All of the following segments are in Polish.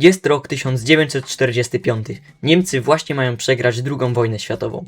Jest rok 1945. Niemcy właśnie mają przegrać II wojnę światową.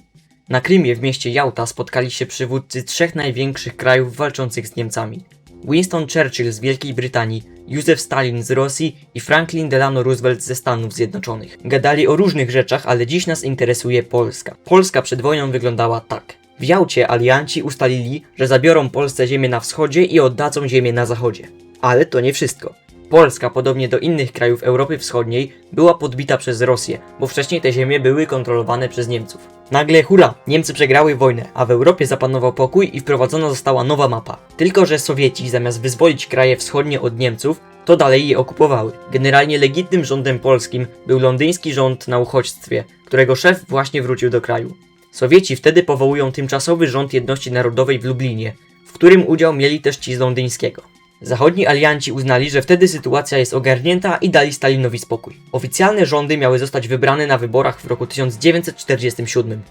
Na Krymie w mieście Jałta spotkali się przywódcy trzech największych krajów walczących z Niemcami. Winston Churchill z Wielkiej Brytanii, Józef Stalin z Rosji i Franklin Delano Roosevelt ze Stanów Zjednoczonych. Gadali o różnych rzeczach, ale dziś nas interesuje Polska. Polska przed wojną wyglądała tak. W Jałcie alianci ustalili, że zabiorą Polsce ziemię na wschodzie i oddadzą ziemię na zachodzie. Ale to nie wszystko. Polska, podobnie do innych krajów Europy Wschodniej, była podbita przez Rosję, bo wcześniej te ziemie były kontrolowane przez Niemców. Nagle hura, Niemcy przegrały wojnę, a w Europie zapanował pokój i wprowadzona została nowa mapa. Tylko, że Sowieci zamiast wyzwolić kraje wschodnie od Niemców, to dalej je okupowały. Generalnie legitnym rządem polskim był londyński rząd na uchodźstwie, którego szef właśnie wrócił do kraju. Sowieci wtedy powołują tymczasowy rząd jedności narodowej w Lublinie, w którym udział mieli też ci z londyńskiego. Zachodni alianci uznali, że wtedy sytuacja jest ogarnięta i dali Stalinowi spokój. Oficjalne rządy miały zostać wybrane na wyborach w roku 1947.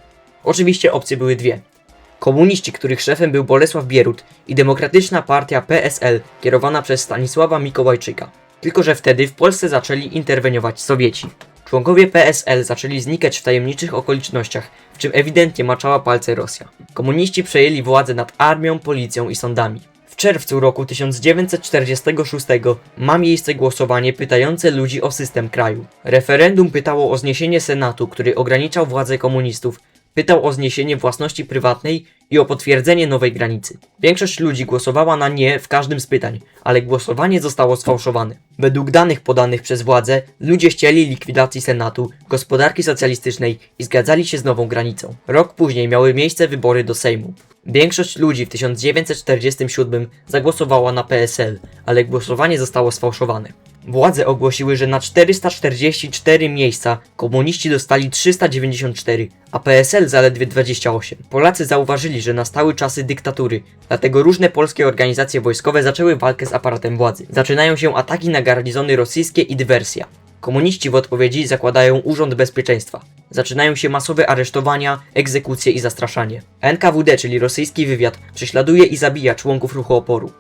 Oczywiście opcje były dwie. Komuniści, których szefem był Bolesław Bierut i demokratyczna partia PSL kierowana przez Stanisława Mikołajczyka. Tylko, że wtedy w Polsce zaczęli interweniować Sowieci. Członkowie PSL zaczęli znikać w tajemniczych okolicznościach, w czym ewidentnie maczała palce Rosja. Komuniści przejęli władzę nad armią, policją i sądami. Czerwcu roku 1946 ma miejsce głosowanie pytające ludzi o system kraju. Referendum pytało o zniesienie Senatu, który ograniczał władzę komunistów, pytał o zniesienie własności prywatnej i o potwierdzenie nowej granicy. Większość ludzi głosowała na nie w każdym z pytań, ale głosowanie zostało sfałszowane. Według danych podanych przez władze, ludzie chcieli likwidacji Senatu, gospodarki socjalistycznej i zgadzali się z nową granicą. Rok później miały miejsce wybory do Sejmu. Większość ludzi w 1947 zagłosowała na PSL, ale głosowanie zostało sfałszowane. Władze ogłosiły, że na 444 miejsca komuniści dostali 394, a PSL zaledwie 28. Polacy zauważyli, że nastały czasy dyktatury, dlatego różne polskie organizacje wojskowe zaczęły walkę z aparatem władzy. Zaczynają się ataki na garnizony rosyjskie i dywersja. Komuniści w odpowiedzi zakładają Urząd Bezpieczeństwa. Zaczynają się masowe aresztowania, egzekucje i zastraszanie. NKWD, czyli rosyjski wywiad, prześladuje i zabija członków ruchu oporu.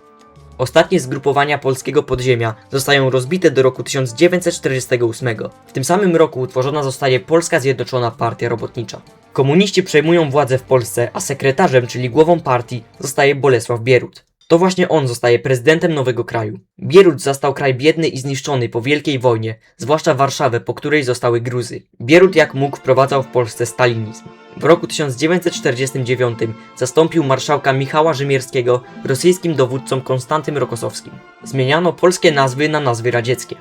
Ostatnie zgrupowania polskiego podziemia zostają rozbite do roku 1948. W tym samym roku utworzona zostaje Polska Zjednoczona Partia Robotnicza. Komuniści przejmują władzę w Polsce, a sekretarzem, czyli głową partii, zostaje Bolesław Bierut. To właśnie on zostaje prezydentem nowego kraju. Bierut zastał kraj biedny i zniszczony po Wielkiej Wojnie, zwłaszcza Warszawę, po której zostały Gruzy. Bierut jak mógł wprowadzał w Polsce stalinizm. W roku 1949 zastąpił marszałka Michała Rzymierskiego rosyjskim dowódcą Konstantym Rokosowskim. Zmieniano polskie nazwy na nazwy radzieckie.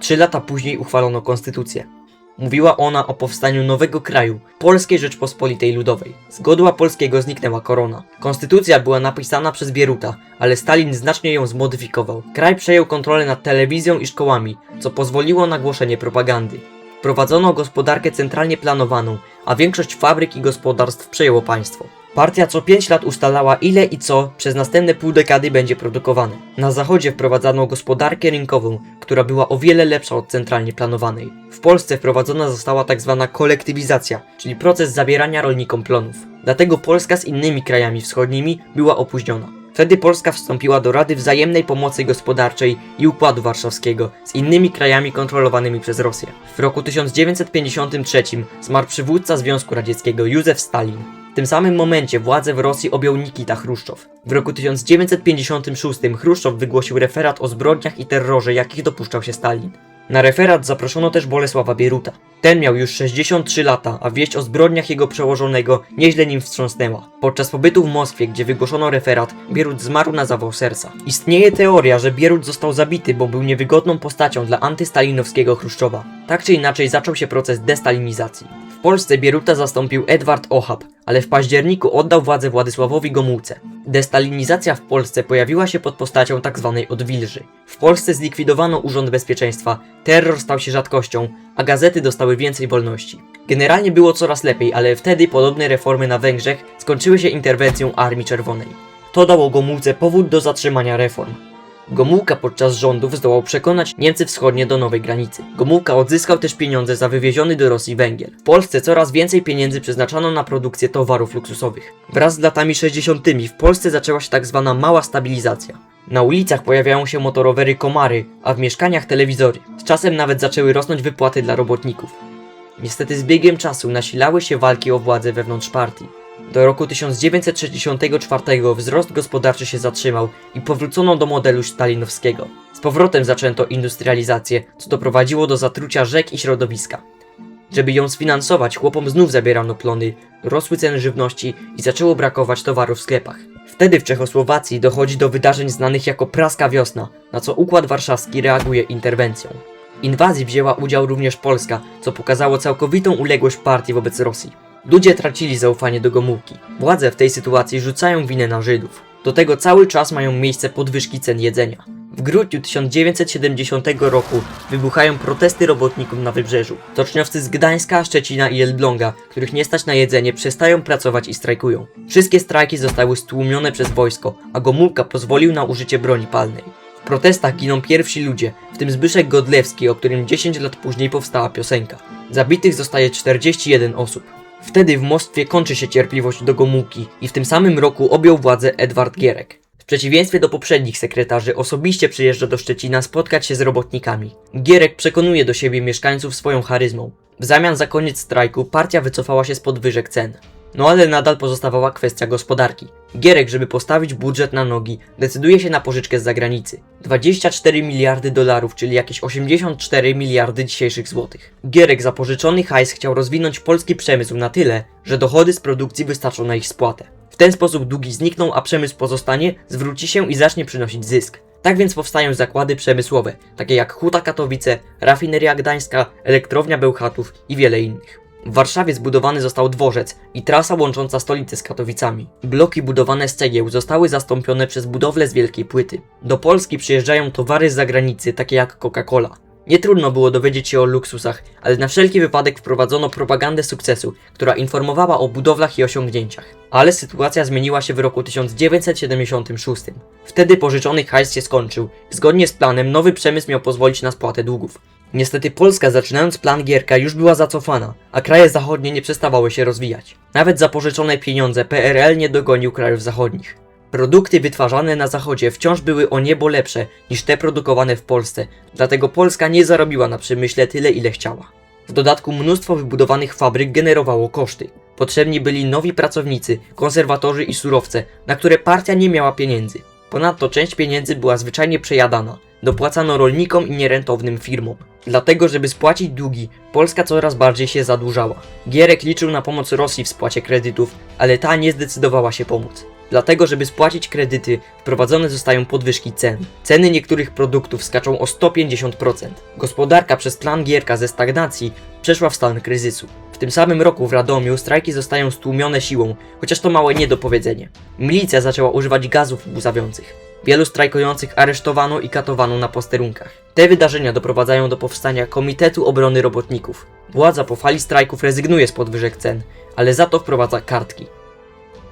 Trzy lata później uchwalono konstytucję. Mówiła ona o powstaniu nowego kraju, Polskiej Rzeczpospolitej Ludowej. Z godła polskiego zniknęła korona. Konstytucja była napisana przez Bieruta, ale Stalin znacznie ją zmodyfikował. Kraj przejął kontrolę nad telewizją i szkołami, co pozwoliło na głoszenie propagandy. Wprowadzono gospodarkę centralnie planowaną, a większość fabryk i gospodarstw przejęło państwo. Partia co 5 lat ustalała ile i co przez następne pół dekady będzie produkowane. Na zachodzie wprowadzano gospodarkę rynkową, która była o wiele lepsza od centralnie planowanej. W Polsce wprowadzona została tzw. kolektywizacja, czyli proces zabierania rolnikom plonów. Dlatego Polska z innymi krajami wschodnimi była opóźniona. Wtedy Polska wstąpiła do Rady Wzajemnej Pomocy Gospodarczej i Układu Warszawskiego z innymi krajami kontrolowanymi przez Rosję. W roku 1953 zmarł przywódca Związku Radzieckiego Józef Stalin. Tym samym momencie władzę w Rosji objął Nikita Chruszczow. W roku 1956 Chruszczow wygłosił referat o zbrodniach i terrorze, jakich dopuszczał się Stalin. Na referat zaproszono też Bolesława Bieruta. Ten miał już 63 lata, a wieść o zbrodniach jego przełożonego nieźle nim wstrząsnęła. Podczas pobytu w Moskwie, gdzie wygłoszono referat, Bierut zmarł na zawał serca. Istnieje teoria, że Bierut został zabity, bo był niewygodną postacią dla antystalinowskiego Chruszczowa. Tak czy inaczej zaczął się proces destalinizacji. W Polsce Bieruta zastąpił Edward Ochab, ale w październiku oddał władzę Władysławowi Gomułce. Destalinizacja w Polsce pojawiła się pod postacią tzw. odwilży. W Polsce zlikwidowano Urząd Bezpieczeństwa, terror stał się rzadkością, a gazety dostały więcej wolności. Generalnie było coraz lepiej, ale wtedy podobne reformy na Węgrzech skończyły się interwencją Armii Czerwonej. To dało Gomułce powód do zatrzymania reform. Gomułka podczas rządów zdołał przekonać Niemcy wschodnie do nowej granicy. Gomułka odzyskał też pieniądze za wywieziony do Rosji węgiel. W Polsce coraz więcej pieniędzy przeznaczano na produkcję towarów luksusowych. Wraz z latami 60. w Polsce zaczęła się tak zwana mała stabilizacja. Na ulicach pojawiają się motorowery komary, a w mieszkaniach telewizory. Z czasem nawet zaczęły rosnąć wypłaty dla robotników. Niestety z biegiem czasu nasilały się walki o władzę wewnątrz partii. Do roku 1964 wzrost gospodarczy się zatrzymał i powrócono do modelu stalinowskiego. Z powrotem zaczęto industrializację, co doprowadziło do zatrucia rzek i środowiska. Żeby ją sfinansować, chłopom znów zabierano plony, rosły ceny żywności i zaczęło brakować towaru w sklepach. Wtedy w Czechosłowacji dochodzi do wydarzeń znanych jako Praska Wiosna, na co Układ Warszawski reaguje interwencją. Inwazji wzięła udział również Polska, co pokazało całkowitą uległość partii wobec Rosji. Ludzie tracili zaufanie do Gomułki. Władze w tej sytuacji rzucają winę na Żydów. Do tego cały czas mają miejsce podwyżki cen jedzenia. W grudniu 1970 roku wybuchają protesty robotników na wybrzeżu. Toczniowcy z Gdańska, Szczecina i Elbląga, których nie stać na jedzenie, przestają pracować i strajkują. Wszystkie strajki zostały stłumione przez wojsko, a Gomułka pozwolił na użycie broni palnej. W protestach giną pierwsi ludzie, w tym Zbyszek Godlewski, o którym 10 lat później powstała piosenka. Zabitych zostaje 41 osób. Wtedy w Moskwie kończy się cierpliwość do Gomułki i w tym samym roku objął władzę Edward Gierek. W przeciwieństwie do poprzednich sekretarzy osobiście przyjeżdża do Szczecina spotkać się z robotnikami. Gierek przekonuje do siebie mieszkańców swoją charyzmą. W zamian za koniec strajku partia wycofała się z podwyżek cen. No ale nadal pozostawała kwestia gospodarki. Gierek, żeby postawić budżet na nogi, decyduje się na pożyczkę z zagranicy. 24 miliardy dolarów, czyli jakieś 84 miliardy dzisiejszych złotych. Gierek za pożyczony hajs chciał rozwinąć polski przemysł na tyle, że dochody z produkcji wystarczą na ich spłatę. W ten sposób długi znikną, a przemysł pozostanie, zwróci się i zacznie przynosić zysk. Tak więc powstają zakłady przemysłowe, takie jak Huta Katowice, Rafineria Gdańska, Elektrownia Bełchatów i wiele innych. W Warszawie zbudowany został dworzec i trasa łącząca stolicę z Katowicami. Bloki budowane z cegieł zostały zastąpione przez budowlę z wielkiej płyty. Do Polski przyjeżdżają towary z zagranicy, takie jak Coca-Cola. Nie trudno było dowiedzieć się o luksusach, ale na wszelki wypadek wprowadzono propagandę sukcesu, która informowała o budowlach i osiągnięciach. Ale sytuacja zmieniła się w roku 1976. Wtedy pożyczony hajs się skończył. Zgodnie z planem nowy przemysł miał pozwolić na spłatę długów. Niestety Polska zaczynając plan Gierka już była zacofana, a kraje zachodnie nie przestawały się rozwijać. Nawet za pożyczone pieniądze PRL nie dogonił krajów zachodnich. Produkty wytwarzane na zachodzie wciąż były o niebo lepsze niż te produkowane w Polsce, dlatego Polska nie zarobiła na przemyśle tyle ile chciała. W dodatku mnóstwo wybudowanych fabryk generowało koszty. Potrzebni byli nowi pracownicy, konserwatorzy i surowce, na które partia nie miała pieniędzy. Ponadto część pieniędzy była zwyczajnie przejadana. Dopłacano rolnikom i nierentownym firmom. Dlatego, żeby spłacić długi, Polska coraz bardziej się zadłużała. Gierek liczył na pomoc Rosji w spłacie kredytów, ale ta nie zdecydowała się pomóc. Dlatego, żeby spłacić kredyty, wprowadzone zostają podwyżki cen. Ceny niektórych produktów skaczą o 150%. Gospodarka przez plan Gierka ze stagnacji przeszła w stan kryzysu. Tym samym roku w Radomiu strajki zostają stłumione siłą, chociaż to małe niedopowiedzenie. Milicja zaczęła używać gazów łzawiących. Wielu strajkujących aresztowano i katowano na posterunkach. Te wydarzenia doprowadzają do powstania Komitetu Obrony Robotników. Władza po fali strajków rezygnuje z podwyżek cen, ale za to wprowadza kartki.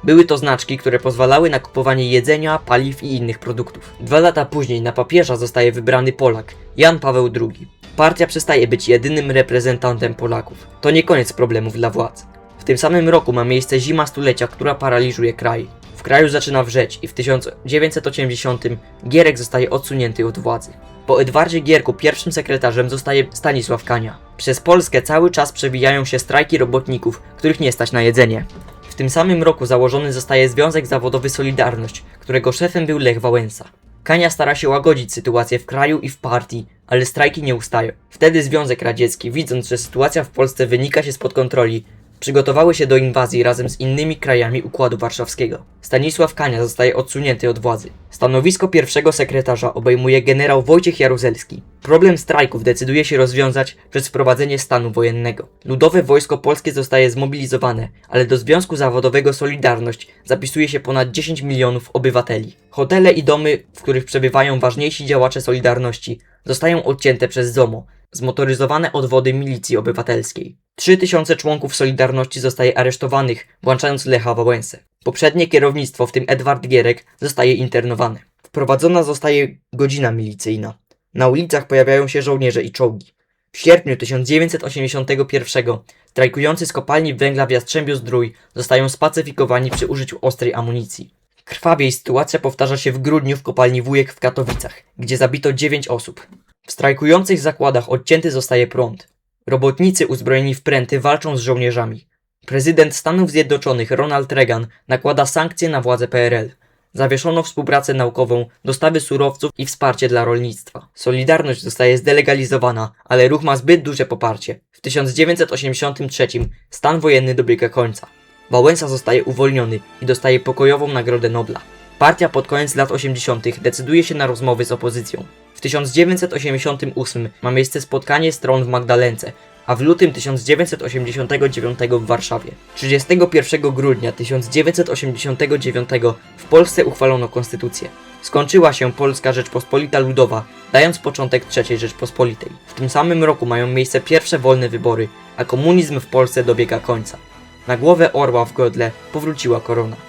Były to znaczki, które pozwalały na kupowanie jedzenia, paliw i innych produktów. Dwa lata później na papieża zostaje wybrany Polak, Jan Paweł II. Partia przestaje być jedynym reprezentantem Polaków. To nie koniec problemów dla władz. W tym samym roku ma miejsce zima stulecia, która paraliżuje kraj. W kraju zaczyna wrzeć i w 1980 Gierek zostaje odsunięty od władzy. Po Edwardzie Gierku pierwszym sekretarzem zostaje Stanisław Kania. Przez Polskę cały czas przewijają się strajki robotników, których nie stać na jedzenie. W tym samym roku założony zostaje Związek Zawodowy Solidarność, którego szefem był Lech Wałęsa. Kania stara się łagodzić sytuację w kraju i w partii, ale strajki nie ustają. Wtedy Związek Radziecki, widząc, że sytuacja w Polsce wynika się spod kontroli, przygotowały się do inwazji razem z innymi krajami Układu Warszawskiego. Stanisław Kania zostaje odsunięty od władzy. Stanowisko pierwszego sekretarza obejmuje generał Wojciech Jaruzelski. Problem strajków decyduje się rozwiązać przez wprowadzenie stanu wojennego. Ludowe Wojsko Polskie zostaje zmobilizowane, ale do Związku Zawodowego Solidarność zapisuje się ponad 10 milionów obywateli. Hotele i domy, w których przebywają ważniejsi działacze Solidarności, zostają odcięte przez ZOMO, zmotoryzowane odwody milicji obywatelskiej. 3000 członków Solidarności zostaje aresztowanych, włączając Lecha Wałęsę. Poprzednie kierownictwo, w tym Edward Gierek, zostaje internowane. Wprowadzona zostaje godzina milicyjna. Na ulicach pojawiają się żołnierze i czołgi. W sierpniu 1981 strajkujący z kopalni węgla w Jastrzębiu-Zdrój zostają spacyfikowani przy użyciu ostrej amunicji. Krwawiej sytuacja powtarza się w grudniu w kopalni Wujek w Katowicach, gdzie zabito 9 osób. W strajkujących zakładach odcięty zostaje prąd. Robotnicy uzbrojeni w pręty walczą z żołnierzami. Prezydent Stanów Zjednoczonych Ronald Reagan nakłada sankcje na władze PRL. Zawieszono współpracę naukową, dostawy surowców i wsparcie dla rolnictwa. Solidarność zostaje zdelegalizowana, ale ruch ma zbyt duże poparcie. W 1983 stan wojenny dobiega końca. Wałęsa zostaje uwolniony i dostaje pokojową Nagrodę Nobla. Partia pod koniec lat 80. decyduje się na rozmowy z opozycją. W 1988 ma miejsce spotkanie stron w Magdalence, a w lutym 1989 w Warszawie. 31 grudnia 1989 w Polsce uchwalono konstytucję. Skończyła się Polska Rzeczpospolita Ludowa, dając początek III Rzeczpospolitej. W tym samym roku mają miejsce pierwsze wolne wybory, a komunizm w Polsce dobiega końca. Na głowę orła w godle powróciła korona.